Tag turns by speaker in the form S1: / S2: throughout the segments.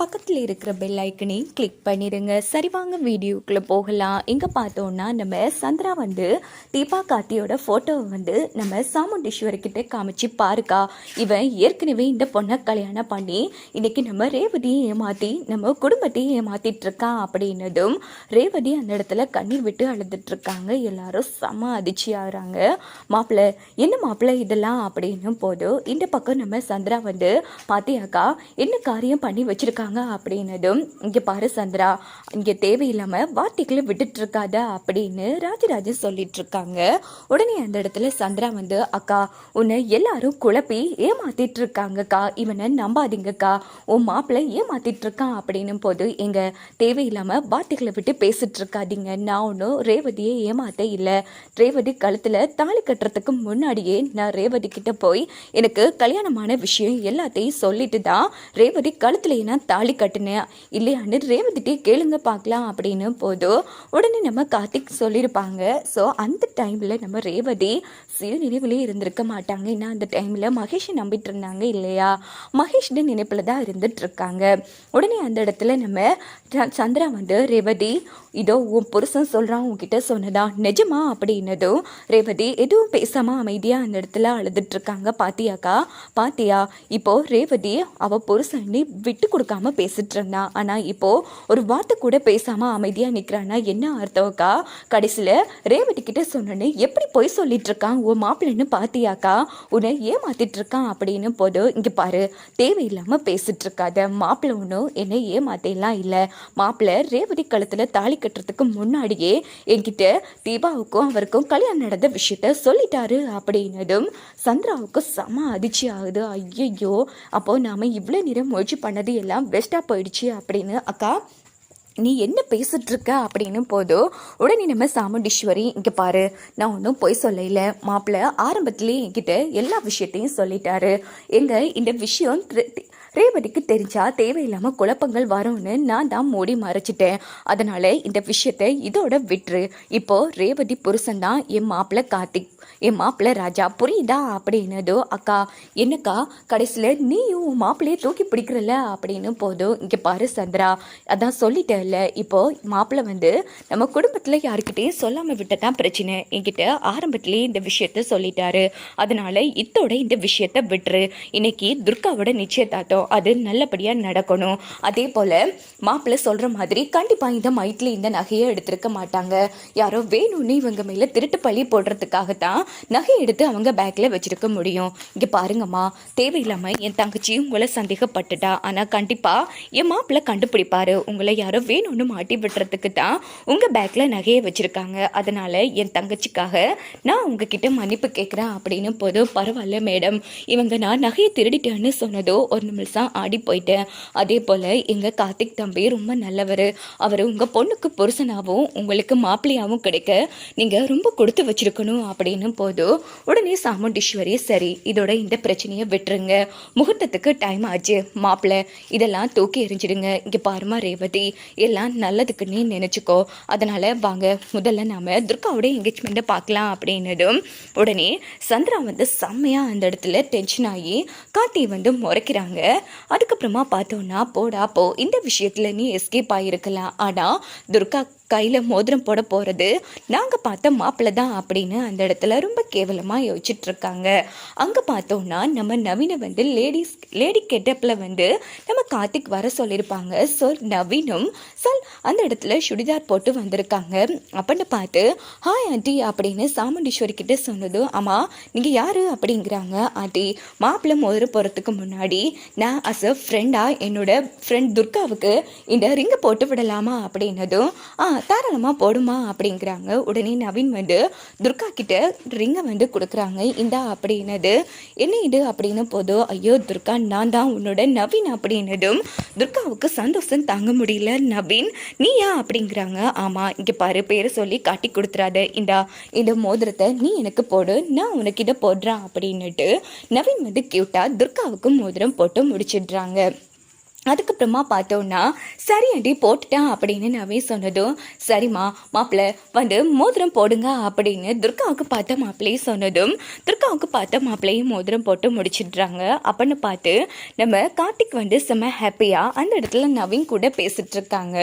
S1: பக்கத்தில் இருக்கிற பெல் ஐக்கனையும் கிளிக் பண்ணிடுங்க சரி வாங்க வீடியோக்குள்ளே போகலாம். இங்கே பார்த்தோன்னா நம்ம சந்திரா வந்து தீபா கார்த்தியோட ஃபோட்டோவை வந்து நம்ம சாமுண்டீஸ்வரர்கிட்ட காமிச்சு பாருக்கா. இவன் ஏற்கனவே இந்த பொண்ணை கல்யாணம் பண்ணி இன்றைக்கி நம்ம ரேவதியை ஏமாற்றி நம்ம குடும்பத்தையும் ஏமாற்றிட்டுருக்கான் அப்படின்னதும் ரேவதி அந்த இடத்துல கண்ணீர் விட்டு அழுதுட்டுருக்காங்க. எல்லாரும் செம அதிர்ச்சி ஆகுறாங்க. மாப்பிள்ளை என்ன மாப்பிள்ளை இதெல்லாம்? அப்படின்னும் போதும் இந்த பக்கம் நம்ம சந்திரா வந்து பாத்தியாக்கா என்ன காரியம் பண்ணி வச்சுருக்காங்க அப்படின்னதும் இங்கே பாரு சந்திரா இங்கே தேவையில்லாமல் வார்த்தைகளை விட்டுட்டு இருக்காத அப்படின்னு ராஜராஜன் சொல்லிட்டு இருக்காங்க உடனே அந்த இடத்துல சந்திரா வந்து அக்கா உன்னை எல்லாரும் குழப்பி ஏமாத்திட்டு இருக்காங்கக்கா இவனை நம்பாதீங்கக்கா உன் மாப்பிள்ளை ஏமாத்திட்டு இருக்கான் அப்படின்னும் போது எங்க தேவையில்லாமல் வார்த்தைகளை விட்டு பேசிட்டு இருக்காதீங்க நான் ஒன்றும் ரேவதியை ஏமாத்த இல்லை. ரேவதி கழுத்தில் தாலி கட்டுறதுக்கு முன்னாடியே நான் ரேவதி கிட்ட போய் எனக்கு கல்யாணமான விஷயம் எல்லாத்தையும் சொல்லிட்டு தான் ரேவதி கழுத்துல நான் தாலி கட்டினேன் இல்லையான்னு ரேவதிட்டே கேளுங்க பார்க்கலாம் அப்படின்னு போதும் உடனே நம்ம கார்த்திக் சொல்லியிருப்பாங்க. ஸோ அந்த டைமில் நம்ம ரேவதி சிறு நினைவிலே இருந்திருக்க மாட்டாங்க. ஏன்னா அந்த டைமில் மகேஷை நம்பிட்டு இருந்தாங்க இல்லையா? மகேஷ்ட நினைப்பில் தான் இருந்துட்டு இருக்காங்க. உடனே அந்த இடத்துல நம்ம சந்திரா வந்து ரேவதி இதோ உன் புருஷன் சொல்கிறான் உன்கிட்ட சொன்னதா? நிஜமா? அப்படின்னதும் ரேவதி எதுவும் பேசாமல் அமைதியாக அந்த இடத்துல அழுதுட்டு இருக்காங்க. பாத்தியாக்கா? பாத்தியா? இப்போ ரேவதி அவ புருஷனை விட்டு கொடுக்காம பேசிட்டு இருந்தா. ஆனால் இப்போ ஒரு வார்த்தை கூட பேசாம அமைதியாக நிக்கிறான்னா என்ன அர்த்தம்க்கா கடைசியில ரேவதி கிட்ட சொன்னேன்னு எப்படி பொய் சொல்லிட்டு இருக்கான்? உன் மாப்பிள்ளைன்னு பார்த்தியாக்கா? உன்னை ஏமாத்திட்டு இருக்கான் அப்படின்னு போது இங்கே பாரு தேவையில்லாமல் பேசிட்டு இருக்காத மாப்பிள்ளை ஒன்றும் என்னை ஏமாத்தலாம் இல்லை. மாப்பிள்ளை ரேவதி கழுத்துல தாலி கட்டுறதுக்கு முன்னாடியே என்கிட்ட தீபாவுக்கும் அவருக்கும் கல்யாணம் நடந்த விஷயத்த சொல்லிட்டாரு அப்படின்னதும் சந்திராவுக்கு செம அதிர்ச்சி ஆகுது. ஐயையோ அப்போ நாம இவ்வளோ நேரம் முயற்சி பண்ணது எல்லாம் வேஸ்ட்டாக போயிடுச்சு அப்படின்னு அக்கா நீ என்ன பேசிட்டு இருக்க அப்படின்னு போதும் உடனே நம்ம சாமுண்டீஸ்வரி இங்கே பாரு நான் ஒன்றும் பொய் சொல்லல. மாப்பிள்ளை ஆரம்பத்துலேயே என்கிட்ட எல்லா விஷயத்தையும் சொல்லிட்டாரு. எங்க இந்த விஷயம் ரேவதிக்கு தெரிஞ்சா தேவையில்லாம குழப்பங்கள் வரும்னு நான் தான் மூடி மறைச்சிட்டேன். அதனால இந்த விஷயத்தை இதோட விட்டுரு. இப்போ ரேவதி புருஷன் தான் என் மாப்பிள்ளை கார்த்திக் என் மாப்பிள்ளை ராஜா. புரியுதா அப்படின்னதோ அக்கா என்னக்கா கடைசியில் நீயும் உன் மாப்பிள்ளையை தூக்கி பிடிக்கிறல்ல அப்படின்னு போதும் இங்கே பாரு சந்திரா அதான் சொல்லிட்டேல்ல இப்போ மாப்பிள்ளை வந்து நம்ம குடும்பத்தில் யாருக்கிட்டையும் சொல்லாமல் விட்டதான் பிரச்சனை. என்கிட்ட ஆரம்பத்துலேயே இந்த விஷயத்த சொல்லிட்டாரு. அதனால இத்தோட இந்த விஷயத்த விட்டுரு. இன்னைக்கு துர்காவோட நிச்சயதார்த்தம். அது நல்லபடியாக நடக்கணும். அதே போல் மாப்பிள்ளை சொல்கிற மாதிரி கண்டிப்பாக இந்த மயிட்டில் இந்த நகையை எடுத்திருக்க மாட்டாங்க. யாரோ வேணும்னு இவங்க மேலே திருட்டு பழி போடுறதுக்காகத்தான் நகை எடுத்து அவங்க பேக்கில் வச்சிருக்க முடியும். இங்கே பாருங்கம்மா தேவையில்லாமல் என் தங்கச்சி உங்களை சந்தேகப்பட்டுட்டா. ஆனால் கண்டிப்பாக என் மாப்பிள்ளை கண்டுபிடிப்பாரு. உங்களை யாரோ வேணும்னு மாட்டி விடுறதுக்கு தான் உங்கள் பேக்கில் நகையை வச்சுருக்காங்க. அதனால் என் தங்கச்சிக்காக நான் உங்ககிட்ட மன்னிப்பு கேட்குறேன் அப்படின்னு போதும் பரவாயில்ல மேடம் இவங்க நான் நகையை திருடிட்டேன்னு சொன்னதோ ஒரு நிமிஷம் ஆடி போயிட்டேன். அதே போல் எங்கள் கார்த்திக் தம்பி ரொம்ப நல்லவர். அவர் உங்கள் பொண்ணுக்கு புருஷனாகவும் உங்களுக்கு மாப்பிள்ளையாகவும் கிடைக்க நீங்கள் ரொம்ப கொடுத்து வச்சிருக்கணும் அப்படின்னு போதும் உடனே சாமுண்டீஸ்வரி சரி இதோட இந்த பிரச்சனையை விட்டுருங்க. முகூர்த்தத்துக்கு டைம் ஆச்சு மாப்பிள்ளை இதெல்லாம் தூக்கி எரிஞ்சிடுங்க இங்கே பாருமா ரேவதி எல்லாம் நல்லதுக்குன்னே நினச்சிக்கோ. அதனால் வாங்க முதல்ல நாம் துர்காவோட என்கேஜ்மெண்ட்டை பார்க்கலாம் அப்படின்னதும் உடனே சந்திரா வந்து செம்மையாக அந்த இடத்துல டென்ஷன் ஆகி கார்த்தி வந்து முறைக்கிறாங்க. அதுக்கப்புறமா பார்த்தோன்னா போடா போ. இந்த விஷயத்தில் நீ எஸ்கேப் ஆகிருக்கலாம் ஆனால் துர்கா கையில் மோதிரம் போட போகிறது நாங்கள் பார்த்த மாப்பிள்ளை தான் அப்படின்னு அந்த இடத்துல ரொம்ப கேவலமாக யோசிச்சுட்ருக்காங்க. அங்கே பார்த்தோன்னா நம்ம நவீனை வந்து லேடிஸ் லேடி கெட்டப்பில் வந்து நம்ம கார்த்திக் வர சொல்லியிருப்பாங்க. ஸோ நவீனும் சார் அந்த இடத்துல சுடிதார் போட்டு வந்திருக்காங்க. அப்படின்னு பார்த்து ஹாய் ஆண்டி அப்படின்னு சாமுண்டீஸ்வரி கிட்ட சொன்னதும் ஆமாம் நீங்கள் யார்? அப்படிங்கிறாங்க. ஆண்டி மாப்பிள்ளை மோதிர போகிறதுக்கு முன்னாடி நான் அஸ் அ ஃப்ரெண்டாக என்னோட ஃப்ரெண்ட் துர்காவுக்கு இந்த ரிங்கை போட்டு விடலாமா? அப்படின்னதும் ஆ தாராளமாக போடுமா அப்படிங்கிறாங்க. உடனே நவீன் வந்து துர்கா கிட்ட ரிங்கை வந்து கொடுக்குறாங்க. இந்தா அப்படின்னது என்ன இது? அப்படின்னு போதும் ஐயோ துர்கா நான் தான் உன்னோட நவீன் அப்படின்னதும் துர்காவுக்கு சந்தோஷம் தாங்க முடியல. நவீன் நீயா? அப்படிங்கிறாங்க. ஆமாம் இங்கே பாரு பேரை சொல்லி காட்டி கொடுத்துறாத. இந்தா இந்த மோதிரத்தை நீ எனக்கு போடு நான் உனக்கு இதை போடுறேன் அப்படின்னுட்டு நவீன் வந்து கியூட்டாக துர்காவுக்கு மோதிரம் போட்டு முடிச்சிடுறாங்க. அதுக்கப்புறமா பார்த்தோன்னா சரி அடி போட்டுட்டேன் அப்படின்னு நவீன் சொன்னதும் சரிம்மா மாப்பிள்ளை வந்து மோதிரம் போடுங்க அப்படின்னு துர்காவுக்கு பார்த்த மாப்பிள்ளையும் சொன்னதும் துர்காவுக்கு பார்த்த மாப்பிள்ளையும் மோதிரம் போட்டு முடிச்சிடுறாங்க. அப்படின்னு பார்த்து நம்ம கார்த்திக் வந்து செம்ம ஹாப்பியாக அந்த இடத்துல நவீன் கூட பேசிட்டு இருக்காங்க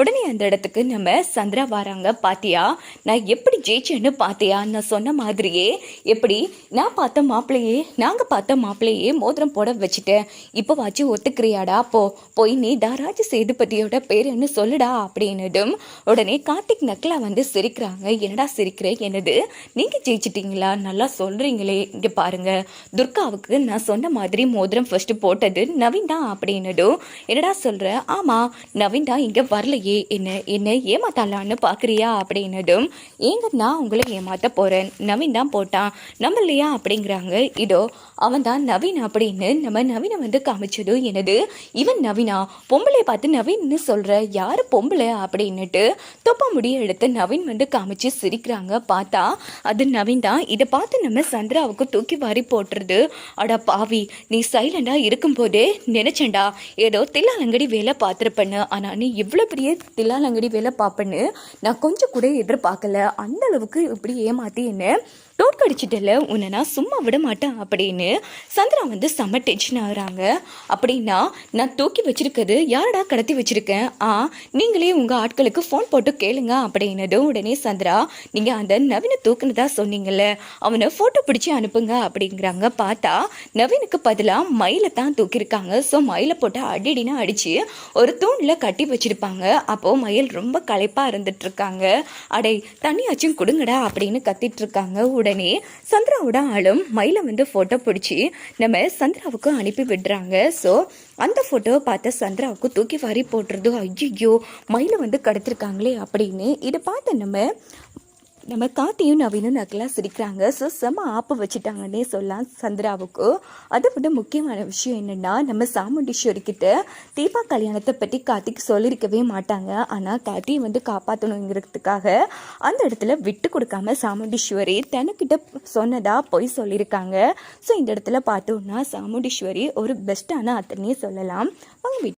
S1: உடனே அந்த இடத்துக்கு நம்ம சந்திரா வராங்க. பாத்தியா நான் எப்படி ஜெயிச்சேன்னு பாத்தியா நான் சொன்ன மாதிரியே எப்படி நான் பார்த்த மாப்பிள்ளையே நாங்கள் பார்த்த மாப்பிள்ளையே மோதிரம் போட வச்சுட்டேன். இப்போ வாச்சு ஒத்துக்கிறியாடா போ போய் நீ தாராஜ சேதுபதியோட பேர் என்ன சொல்லுடா அப்படின்னதும் உடனே கார்த்திக் நக்லா வந்து சிரிக்கிறாங்க. என்னடா சிரிக்கிற? என்னது? நீங்க ஜெயிச்சிட்டிங்களா? நல்லா சொல்றீங்களே. இங்க பாருங்க. துர்காவுக்கு நான் சொன்ன மாதிரி மோதிரம் ஃபர்ஸ்ட் போட்டது நவீன் தான் அப்படின்னதும் என்னடா சொல்ற? ஆமா நவீன் தான் இங்க வரலையே. என்ன என்ன ஏமாத்தாலான்னு பாக்குறியா அப்படின்னதும் ஏங்க நான் உங்களை ஏமாத்த போறேன். நவீன் தான் போட்டான். நம்பலையா அப்படிங்கிறாங்க. இதோ அவன் தான் நவீன் அப்படின்னு நம்ம நவீனை வந்து காமிச்சதும் என்னது? இவன் நவீனா பொம்பளை பார்த்து நவீன்னு சொல்கிற யாரு பொம்பளை? அப்படின்னுட்டு தொப்ப முடிய எடுத்து நவீன் வந்து காமிச்சு சிரிக்கிறாங்க. பார்த்தா அது நவீன் தான். இதை பார்த்து நம்ம சந்திராவுக்கு தூக்கி வாரி போட்டுருது. அட பாவி நீ சைலண்டாக இருக்கும்போதே நினைச்சேன்டா. ஏதோ தில்லாலங்கடி வேலை பார்த்துருப்பேன்னு. ஆனால் நீ இவ்வளோ பெரிய தில்லாலங்கடி வேலை பார்ப்பேன்னு நான் கொஞ்சம் கூட எதிர்பார்க்கல. அந்த அளவுக்கு இப்படி ஏமாத்தி என்ன தோற்கடிச்சிட்டல உன்னை நான் சும்மா விட மாட்டேன் அப்படின்னு சந்திரா வந்து செம்ம டென்ஷன் ஆகுறாங்க. அப்படின்னா நான் தூக்கி வச்சிருக்கிறது யாரடா கடத்தி வச்சிருக்கேன்? ஆ நீங்களே உங்கள் ஆட்களுக்கு ஃபோன் போட்டு கேளுங்க அப்படின்னதும் உடனே சந்திரா நீங்கள் அந்த நவீனை தூக்குனதா சொன்னீங்கல்ல அவனை ஃபோட்டோ பிடிச்சி அனுப்புங்க அப்படிங்கிறாங்க. பார்த்தா நவீனுக்கு பதிலாக மயிலை தான் தூக்கியிருக்காங்க. ஸோ மயிலை போட்டு அடிடினா அடிச்சு ஒரு தூணில் கட்டி வச்சிருப்பாங்க. அப்போது மயில் ரொம்ப களைப்பாக இருந்துட்டு இருக்காங்க. அடே தண்ணியாச்சும் கொடுங்கடா அப்படின்னு கத்திட்டு இருக்காங்க உடனே. சந்திராவோட ஆளும் மயிலை வந்து ஃபோட்டோ பிடிச்சி நம்ம சந்திராவுக்கு அனுப்பி விடுறாங்க. ஸோ அந்த ஃபோட்டோவை பார்த்த சந்திராவுக்கு தூக்கி வாரி போட்டுறது ஐயோ மயிலை வந்து கடத்திருக்காங்களே அப்படின்னு இதை பார்த்த நம்ம நம்ம காத்தியும் நவீனும் நக்கலாக சிரிக்கிறாங்க. ஸோ செம்ம ஆப்பு வச்சுட்டாங்கன்னே சொல்லலாம் சந்திராவுக்கு. அதை விட முக்கியமான விஷயம் என்னென்னா நம்ம சாமுண்டீஸ்வரி கிட்ட தீபா கல்யாணத்தை பற்றி கார்த்திக் சொல்லியிருக்கவே மாட்டாங்க. ஆனால் கார்த்தியை வந்து காப்பாற்றணுங்கிறதுக்காக அந்த இடத்துல விட்டு கொடுக்காம சாமுண்டீஸ்வரி தனக்கிட்ட சொன்னதாக போய் சொல்லியிருக்காங்க ஸோ இந்த இடத்துல பார்த்தோன்னா சாமுண்டீஸ்வரி ஒரு பெஸ்ட்டான அத்தனையே சொல்லலாம். அவங்க